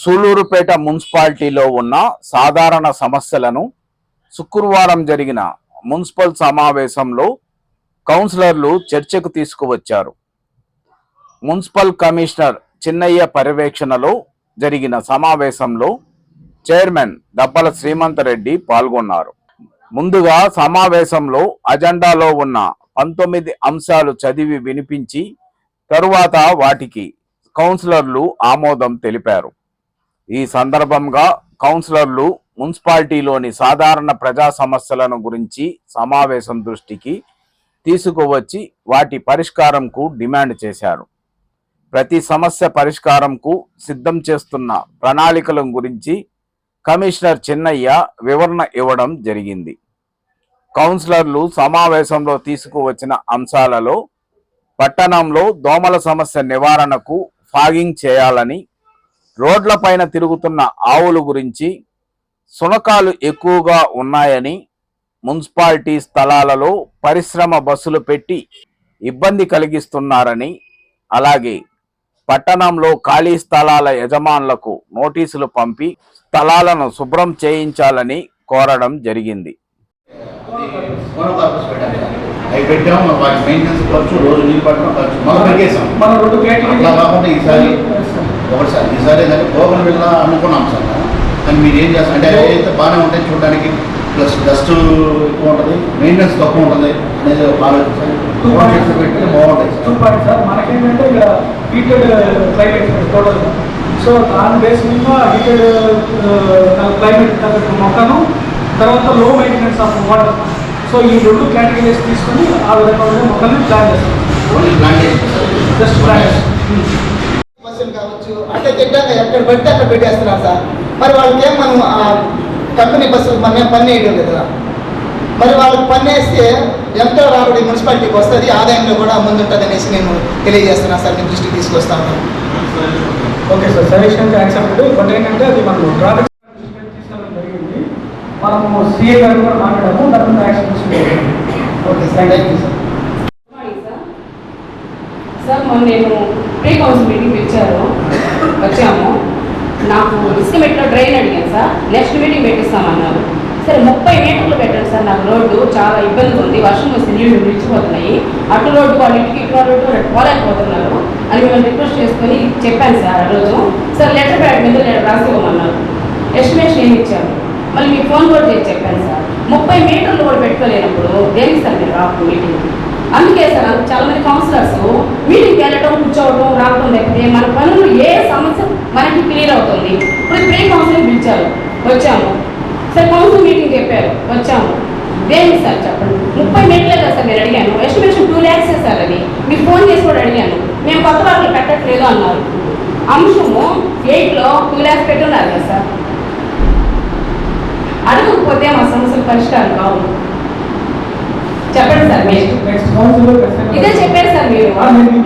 సూలూరుపేట మున్సిపాలిటీలో ఉన్న సాధారణ సమస్యలను శుక్రవారం జరిగిన మున్సిపల్ సమావేశంలో కౌన్సిలర్లు చర్చకు తీసుకువచ్చారు. మున్సిపల్ కమిషనర్ చిన్నయ్య పర్యవేక్షణలో జరిగిన సమావేశంలో చైర్మన్ దబ్బల శ్రీమంత్ రెడ్డి పాల్గొన్నారు. ముందుగా సమావేశంలో అజెండాలో ఉన్న పంతొమ్మిది అంశాలు చదివి వినిపించి తరువాత వాటికి కౌన్సిలర్లు ఆమోదం తెలిపారు. ఈ సందర్భంగా కౌన్సిలర్లు మున్సిపాలిటీలోని సాధారణ ప్రజా సమస్యలను గురించి సమావేశం దృష్టికి తీసుకువచ్చి వాటి పరిష్కారంకు డిమాండ్ చేశారు. ప్రతి సమస్య పరిష్కారంకు సిద్ధం చేస్తున్న ప్రణాళికల గురించి కమిషనర్ చిన్నయ్య వివరణ ఇవ్వడం జరిగింది. కౌన్సిలర్లు సమావేశంలో తీసుకువచ్చిన అంశాలలో పట్టణంలో దోమల సమస్య నివారణకు ఫాగింగ్ చేయాలని రోడ్లపైన తిరుగుతున్న ఆవుల గురించి సునకాలు ఎక్కువగా ఉన్నాయని మున్సిపాలిటీ స్థలాలలో పరిశ్రమ బస్సులు పెట్టి ఇబ్బంది కలిగిస్తున్నారని అలాగే పట్టణంలో ఖాళీ స్థలాల యజమానులకు నోటీసులు పంపి స్థలాలను శుభ్రం చేయించాలని కోరడం జరిగింది మోనోకార్పస్ పెట్టాం కదా. అవి పెట్టాము వాటి మెయింటెనెన్స్ ఖర్చు రోజు నీళ్ళు పట్టడం ఖర్చు మనం పెరిగేసాం మన రెండు కేటగిరీ ఈసారి ఒకటి సార్? ఈసారి ఏంటంటే గోగుల వెళ్ళ అనుకున్నాం సార్. కానీ మీరు ఏం చేస్తారు? అంటే అయితే బాగానే ఉంటాయి చూడడానికి. ప్లస్ డస్ట్ ఎక్కువ ఉంటుంది మెయింటెనెన్స్ తక్కువ ఉంటుంది అనేది ఒక ఆలోచన సార్. పెట్టి బాగుంటాయి సార్. చూడండి సార్ మనకేంటంటే ఇక్కడ హీటెడ్ క్లైమేట్ టోటల్ సో దాని బేస్ మీద హీటెడ్ క్లైమేట్ తగ్గట్టు మొక్కను తర్వాత లో మెయింటెనెన్స్ ఆఫ్ వాటర్ సో ఈ రెండు కేటగిరీస్ తీసుకొని ఆ విధంగా మొక్కల్ని ప్లాన్ చేస్తాం. జస్ట్ ప్లాన్ అంటే తిట్టాక ఎక్కడ పడితే అక్కడ పెట్టేస్తున్నారు సార్. మరి వాళ్ళకి ఏం మనం ఆ కంపెనీ బస్సులు మన ఏం పని వేయడం లేదు కదా. మరి వాళ్ళకి పని వేస్తే ఎంతో రాబడి మున్సిపాలిటీకి వస్తుంది ఆదాయంలో కూడా ముందుంటుంది అనేసి నేను తెలియజేస్తున్నాను సార్ మీ దృష్టికి తీసుకొస్తాను okay sir suggestion accepted but ఏంటంటే అది మనకు ట్రాఫిక్ తీసుకెళ్ళడం జరిగింది. మనము సీఏ గారు కూడా మాట్లాడాము దాని మీద యాక్షన్ తీసుకుంటాం okay sir. Thank you sir. Sir మొన్న నేను ప్రీ కౌన్సిల్ మీటింగ్ పిలిచారు వచ్చాము. నాకు ఇసుకమెట్లో డ్రైన్ అడిగాను సార్. నెక్స్ట్ మీటింగ్ పెట్టిస్తామన్నారు. సరే ముప్పై మీటర్లు పెట్టండి సార్. నాకు రోడ్డు చాలా ఇబ్బంది ఉంది. వర్షం వస్తే నీళ్ళు నిలిచిపోతున్నాయి అటు రోడ్డు వాళ్ళ ఇంటికి ఇటు రోడ్డు పోలేకపోతున్నారు. అని మిమ్మల్ని రిక్వెస్ట్ చేసుకొని చెప్పాను సార్ ఆ రోజు. సార్ లెటర్ ప్యాడ్ మీద లెటర్ రాసి ఎస్టిమేషన్ ఏమి ఇచ్చారు? మళ్ళీ మీకు ఫోన్ కూడా చేసి చెప్పాను సార్. ముప్పై మీటర్లు కూడా పెట్టుకోలేనప్పుడు దేనికి సార్ మీరు రాకు మీటింగ్ అందుకే సార్ చాలా మంది కౌన్సిలర్స్ మీటింగ్కి వెళ్ళటం కూర్చోవడం రావడం లేకపోతే మన పనులు ఏ సమస్య మనకి క్లియర్ అవుతుంది. ఇప్పుడు ప్రీ కౌన్సిలింగ్ పిలిచారు వచ్చాము. సార్ కౌన్సిల్ మీటింగ్ చెప్పారు వచ్చాము. దేని సార్ చెప్పండి? ముప్పై మీటర్లే కదా సార్ నేను అడిగాను. ఎస్టిమేషన్ టూ ల్యాక్సే సార్ అది? మీకు ఫోన్ చేసి కూడా అడిగాను. మేము కొత్త వాళ్ళు పెట్టట్లేదు అన్నారు. అంశము ఎయిట్లో టూ ల్యాక్స్ పెట్టున్నారు కదా సార్. అడగకపోతే మా సమస్యలు పరిష్కారం కావు. చెప్పండి సార్ ఇదే చెప్పారు సార్ మీరు.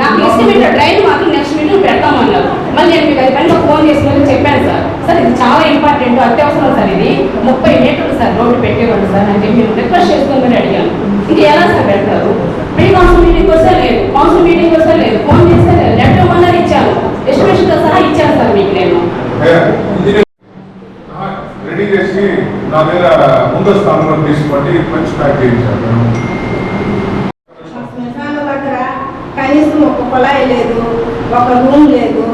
నాకు ఎస్టిమేట్ డ్రైన్ మాత్రం నెక్స్ట్ మీటింగ్ పెడతామన్నారు మళ్ళీ నేను మీకు అది పైన ఫోన్ చేసిన చెప్పాను సార్. సార్ ఇది చాలా ఇంపార్టెంట్ అత్యవసరం సార్ ఇది. ముప్పై మీటర్లు సార్ రోడ్డు పెట్టేవాడు సార్. అని చెప్పి నేను రిక్వెస్ట్ చేసుకుందని అడిగాను. ఇంకా ఎలా సార్ పెడతారు? ప్రీ కౌన్సిల్ మీటింగ్ వస్తే లేదు. కౌన్సిల్ మీటింగ్ వస్తే లేదు. ఫోన్ చేస్తే లేదు. లెటర్ ఇవ్వమన్నారు ఇచ్చాను. ఎస్టిమేషన్తో సహా ఇచ్చాను సార్ మీకు నేను. రెడీ చేసి నా మీద ముందస్తు తీసుకుంటే మంచి ప్యాక్ చేయించాను మా శ్మశాన దగ్గర కనీసం ఒక కుళాయి లేదు ఒక రూమ్ లేదు.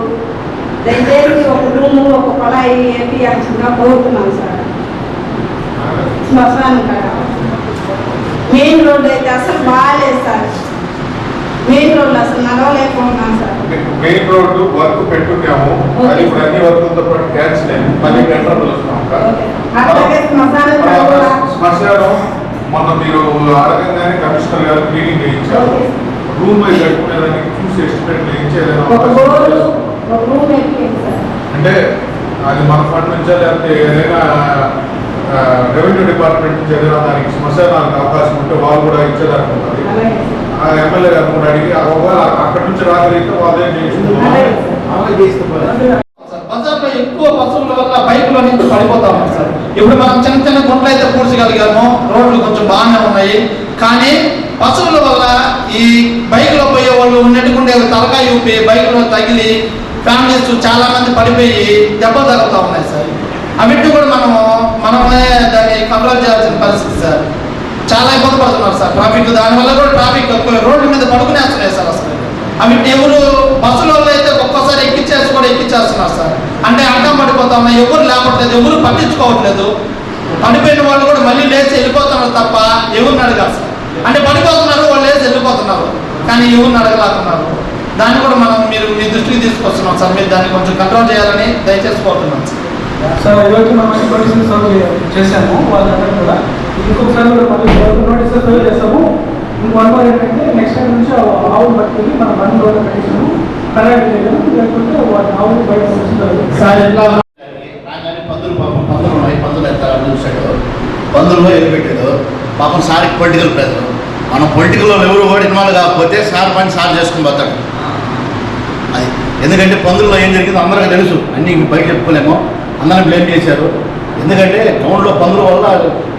దయచేసి ఒక రూము ఒక కుళాయి వేపియాల్సిందిగా కోరుతున్నాం సార్. శ్మశానం కాడ. మెయిన్ రోడ్ అయితే అసలు బాగాలేదు సార్. మెయిన్ రోడ్ అసలు నడవలేకపోతున్నాం సార్. మెయిన్ రోడ్డు వర్క్ పెట్టున్నాము. అది ఇప్పుడు అన్ని వర్కులతో పాటు క్యాన్సిల్ అయింది మళ్ళీ టెండర్ పిలుస్తాం అట్లాగే శ్మశానం శ్మశానం మొన్న మీరు అడగంగానే కమిషనర్ గారు మీటింగ్ చేయించారు. రూమ్ కట్టుకునేదానికి చూసి ఎస్టిమేట్ సార్? అంటే అది మన ఫండ్ నుంచా లేకపోతే ఏదైనా రెవెన్యూ డిపార్ట్మెంట్ నుంచి ఏదైనా దానికి శ్మశానాలకు అవకాశం ఉంటే వాళ్ళు కూడా ఇచ్చేదానికి ఉంటుంది ఆ ఎమ్మెల్యే గారు కూడా అడిగి ఆ ఒకవేళ అక్కడి నుంచి రాగలిగితే వాళ్ళే. సార్. బజార్లో ఎక్కువ పశువుల వల్ల బైకులో నుంచి పడిపోతా సార్. ఇప్పుడు మనం చిన్న చిన్న గుంటలు అయితే పూడ్చగలిగాము రోడ్లు కొంచెం బాగానే ఉన్నాయి. కానీ పశువుల వల్ల ఈ బైక్లో పోయే వాళ్ళు ఉన్నట్టుకుండే తలకాయ ఊపి బైక్లో తగిలి ఫ్యామిలీస్ చాలా మంది పడిపోయి దెబ్బలు తగులుతూ ఉన్నాయి సార్. అవిటి కూడా మనము మనమే దాన్ని కంట్రోల్ చేయాల్సిన పరిస్థితి సార్. చాలా ఇబ్బంది పడుతున్నారు సార్ ట్రాఫిక్. దానివల్ల కూడా ట్రాఫిక్ రోడ్డు మీద మీద పడుకునేస్తున్నాయి సార్ అసలు. అవి ఎవరు బస్సులలో అయితే ఒక్కోసారి ఎక్కించేసి కూడా ఎక్కించేస్తున్నారు సార్. అంటే అడ్డం పడిపోతా ఉన్నాయి. ఎవరు లేవట్లేదు ఎవరు పట్టించుకోవట్లేదు. పడిపోయిన వాళ్ళు కూడా మళ్ళీ లేచి వెళ్ళిపోతున్నారు తప్ప ఎవరిని అడగాలి సార్? అంటే పడిపోతున్నారు వాళ్ళు లేచి వెళ్ళిపోతున్నారు. కానీ ఎవరిని అడగలేకున్నారు. దాన్ని కూడా మనం మీరు మీ దృష్టికి తీసుకొస్తున్నాం సార్. మీరు దాన్ని కొంచెం కంట్రోల్ చేయాలని దయచేసి కోరుతున్నాం సార్. ఈరోజు మనం పొజిషన్ సర్వ్ చేశాము వాళ్ళందరూ కూడా. ఇంకొకసారి కూడా మళ్ళీ నోటీస్ సర్వ్ చేస్తాము. మోర్ ఏంటంటే నెక్స్ట్ టైం నుంచి ఆవులు పట్టుకుని మన బండి రోడ్డు పెట్టించాము కరెక్ట్ చేయడం లేకుంటే ఆవులు బయట సార్ ఎట్లా పందులు పాపం పందులు ఉన్నాయి పందులు ఎత్తారు చూశాడు పందుల్లో ఎదురు పెట్టాడు పాపం సార్కి పొలిటికల్ ప్రెజర్ మనం పొలిటికల్లో ఎవరు కూడా ఇన్వాల్వ్ కాకపోతే సార్ పని సార్ చేసుకుని పోతాడు అది ఎందుకంటే పందుల్లో ఏం జరిగిందో అందరికీ తెలుసు. అన్నీ ఇంక బయట చెప్పుకోలేము. అందరం బ్లేమ్ చేశారు. ఎందుకంటే టౌన్లో పందుల వల్ల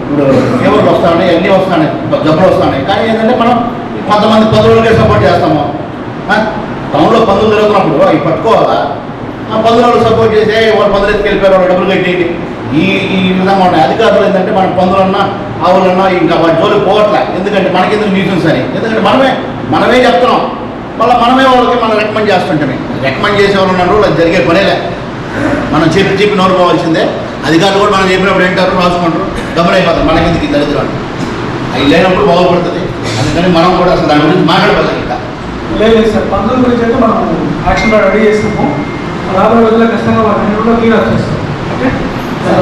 ఇప్పుడు ఫీవర్లు వస్తున్నాయి అన్నీ వస్తున్నాయి జబ్బులు వస్తున్నాయి కానీ ఏంటంటే మనం కొంతమంది పందులకే సపోర్ట్ చేస్తాము. టౌన్లో పందులు జరుగుతున్నప్పుడు అవి పట్టుకోవాలా? ఆ పందులు సపోర్ట్ చేసి వాళ్ళు పందులు ఎత్తుకెళ్ళిపోయారు? వాళ్ళు డబ్బులు కట్టేయండి. ఈ ఈ విధంగా ఉన్నాయి అధికారులు ఏంటంటే మన పందులన్నా ఆవులన్నా ఇంకా వాటి జోలికి పోవట్లే. ఎందుకంటే మనకెందుకు న్యూసెన్స్ అని? ఎందుకంటే మనమే మనమే చెప్తున్నాం. మళ్ళీ మనమే వాళ్ళకి మనం రికమెండ్ చేస్తుంటామే రికమెండ్ చేసే వాళ్ళు ఉన్నారు అది జరిగే పనేలే. మనం చెప్పి చెప్పి నోరు పోవాల్సిందే అధికారులు కూడా మనం చెప్పినప్పుడు ఏంటారు రాసుకుంటారు. గమనైపోతారు. మనకి ఎందుకు దరిద్రం అని? అవి లేనప్పుడు బాగుపడుతుంది. అందుకని మనం కూడా అసలు దాని గురించి మాట్లాడబోతాం ఇంకా. లేదు సార్. పందుల గురించి అయితే మనం యాక్షన్ రెడీ చేస్తాము రాబోయే రోజుల్లో ఖచ్చితంగా వాళ్ళ కూడా క్లియర్ చేస్తాం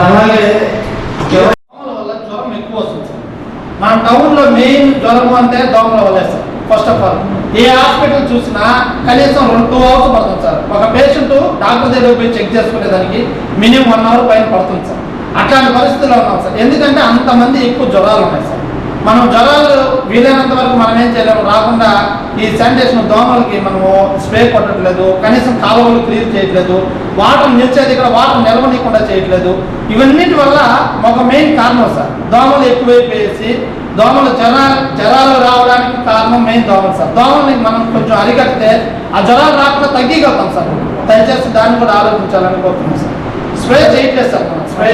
అలాగే దోమల వల్ల జ్వరం ఎక్కువ వస్తుంది. సార్ మన టౌన్లో మెయిన్ జ్వరం అంటే దోమల వల్ల sir first of all A hospital చూసినా కనీసం రెండు టూ అవర్స్ పడుతుంది సార్. ఒక పేషెంట్ డాక్టర్ దగ్గర పోయి చెక్ చేసుకునేదానికి మినిమం వన్ అవర్ పైన పడుతుంది సార్. అట్లాంటి పరిస్థితుల్లో ఉన్నాం సార్. ఎందుకంటే అంతమంది ఎక్కువ జ్వరాలు ఉన్నాయి సార్. మనం జ్వరాలు వీలైనంత వరకు మనం ఏం చేయలేము. రాకుండా ఈ శానిటేషన్ దోమలకి మనము స్ప్రే కొట్టట్లేదు. కనీసం కాలువలు క్లియర్ చేయట్లేదు. వాటర్ నిలిచేది ఇక్కడ వాటర్ నిలవనీయకుండా చేయట్లేదు. ఇవన్నిటి వల్ల ఒక మెయిన్ కారణం సార్. దోమలు ఎక్కువైపోయేసి దోమలు జ్వరాలు జ్వరాలు రావడానికి కారణం మెయిన్ దోమలు సార్. దోమల్ని మనం కొంచెం అరికడితే ఆ జ్వరాలు రాకుండా తగ్గిగలుగుతాం సార్. దయచేసి దాన్ని కూడా ఆలోచించాలని కోరుతున్నాం సార్. స్ప్రే చేయట్లేదు సార్ స్ప్రే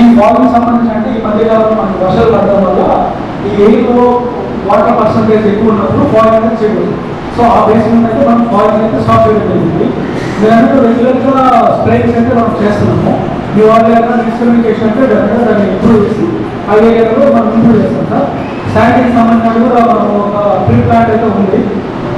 ఈ ప్రాబ్లం సంబంధించి అంటే ఈ మధ్యకాలంలో మనకు వర్షాలు పడడం వల్ల ఈ ఎయిర్లో వాటర్ పర్సంటేజ్ ఎక్కువ ఉన్నప్పుడు ఫాయిల్ అనేది చేయకూడదు. సో ఆ మీద అయితే మనం ఫాయిల్ అయితే స్టాప్ చేయడం జరిగింది. మీరంటే రెగ్యులర్గా స్ప్రేయింగ్స్ అయితే మనం చేస్తున్నాము. మీ వాళ్ళ ఏదైనా అంటే వెంటనే దాన్ని ఇంప్రూవ్ చేసి ఆ ఏరియాలో మనం ఇంప్రూవ్ చేస్తాం సార్. శానిటైజ్ సంబంధించి కూడా మనం ఒక ప్రీ ప్లాంట్ అయితే ఉంది.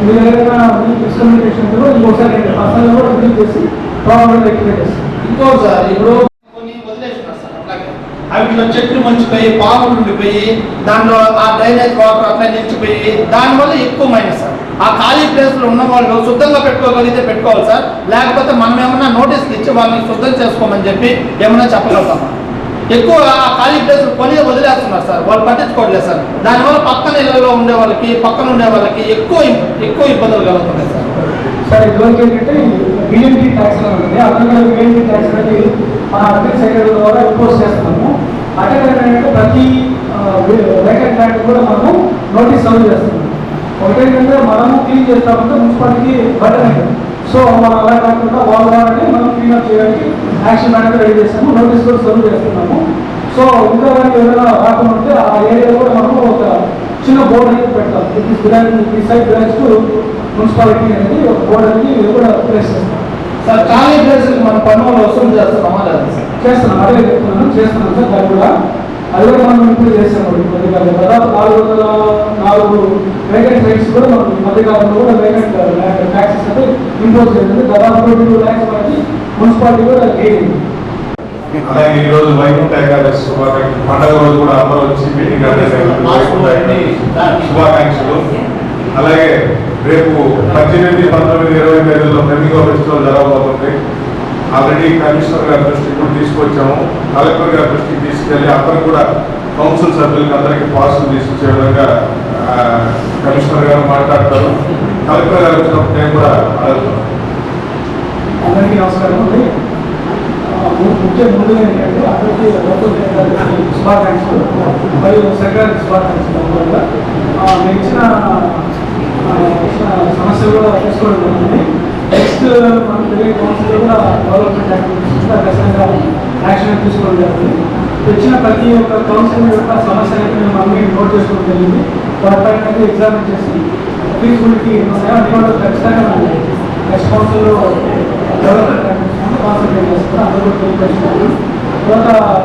మీరు ఏదైనా మీ డిస్కమ్యూనికేషన్ కూడా ఇంకోసారి పర్సనల్ కూడా రిలీజ్ చేసి ప్రాబ్లం ఎక్కువ చేస్తాం. ఇంకో సార్ ఇప్పుడు కొన్ని వదిలేస్తున్నారు సార్ అట్లాగే. అవిట్లో చెట్లు మంచిపోయి పాములు ఉండిపోయి దాంట్లో ఆ డ్రైనేజ్ వాటర్ అట్లా నిలిచిపోయి దానివల్ల ఎక్కువ మైనస్ సార్. ఆ ఖాళీ ప్లేస్లో ఉన్న వాళ్ళు శుద్ధంగా పెట్టుకోగలిగితే పెట్టుకోవాలి సార్. లేకపోతే మనం ఏమన్నా నోటీస్ ఇచ్చి వాళ్ళని శుద్ధం చేసుకోమని చెప్పి ఏమన్నా చెప్పగలుగుతామా ఎక్కువ ఆ ఖాళీ ప్లేస్ కొని వదిలేస్తున్నారు సార్. వాళ్ళు పట్టించుకోవట్లేదు సార్. దానివల్ల పక్కన ఇళ్ళలో ఉండే వాళ్ళకి పక్కన ఉండే వాళ్ళకి ఎక్కువ ఎక్కువ ఇబ్బందులు కలుగుతున్నాయి సార్. సార్ ఇదివరకు ఏంటంటే బిఎంపీ ట్యాక్స్ ఉంటుంది. అక్కడ కూడా బిఎంపీ ట్యాక్స్ అనేది మన అగ్రి సెక్రటరీ ద్వారా ఇంపోజ్ చేస్తున్నాము. అక్కడ ఏంటంటే ప్రతి వేకెంట్ ల్యాండ్ కూడా మనము నోటీస్ సర్వ్ చేస్తున్నాము. ఒకటేంటంటే మనము క్లీన్ చేస్తామంటే మున్సిపాలిటీకి బటన్ సో మనం అలా కాకుండా వాళ్ళ ద్వారానే మనం క్లీనప్ చేయడానికి యాక్షన్ అనేది రెడీ చేస్తాము. నోటీస్ కూడా సర్వ్ చేస్తున్నాము. సో ఇంకా కానీ ఏదైనా రాకుండా ఆ ఏరియాలో కూడా మనము ఒక చిన్న బోర్డు అనేది పెడతాం this belong this side belongs to municipality అనేది ఒక బోర్డు అనేది కూడా ప్లేస్ చేస్తాం సార్ ఖాళీ ప్లేస్ మన పన్నులు వసూలు చేస్తున్నామా లేదా సార్ చేస్తున్నాం అదే చెప్తున్నాను చేస్తున్నాం సార్ దాన్ని కూడా. అది కూడా మనం ఇంప్రూవ్ చేసాము. ఈ మధ్యకాలంలో దాదాపు నాలుగు వందల నాలుగు వేకెంట్ రైట్స్ కూడా మనం మధ్యకాలంలో కూడా వేకెంట్ ట్యాక్సెస్ అయితే ఇంపోజ్ చేసింది. దాదాపు ట్వంటీ టూ ల్యాక్స్ మనకి మున్సిపాలిటీ కూడా గెయిన్ అలాగే ఈ రోజు వైకుంఠ ఏకాదశి శుభాకాంక్షలు. పండగ రోజు కూడా అందరూ వచ్చి మీటింగ్ శుభాకాంక్షలు. అలాగే రేపు పద్దెనిమిది పంతొమ్మిది ఇరవై తేదీలో ఫ్లెమింగో ఫెస్టివల్ జరగబోతుంది. ఆల్రెడీ కమిషనర్ గారి దృష్టికి కూడా తీసుకొచ్చాము. కలెక్టర్ గారి దృష్టికి తీసుకెళ్ళి అక్కడ కూడా కౌన్సిల్ సభ్యులకి అందరికీ పాసులు తీసుకొచ్చే విధంగా కమిషనర్ గారు మాట్లాడతారు. కలెక్టర్ గారు వచ్చినప్పుడు నేను కూడా అడుగుతాను. అందరికీ నమస్కారం అండి. ముఖ్య ముందు ఏంటంటే అందరికీ లోకల్ కేంద్రాలకి శుభాకాంక్షలు మరియు సెక్రటరీ శుభాకాంక్షలు అందువల్ల ఆ, మీరు ఇచ్చిన సమస్యలు కూడా తీసుకోవడం జరుగుతుంది నెక్స్ట్ మన తెలియ కౌన్సిల్ కూడా డెవలప్మెంట్ యాక్టివిటీస్ ఖచ్చితంగా యాక్షన్ తీసుకోవడం జరుగుతుంది తెచ్చిన ప్రతి ఒక్క కౌన్సిల్ యొక్క సమస్య అనేది మేము అన్ని నోట్ చేసుకోవడం జరిగింది వాటిపైన అనేది ఎగ్జామిన్ చేసి ఫీజిబిలిటీ ఉన్నాయో అన్ని కూడా ఖచ్చితంగా నెక్స్ట్ కౌన్సిల్లో డెవలప్మెంట్ కాన్సన్ట్రేట్ చేస్తారు అందరూ తర్వాత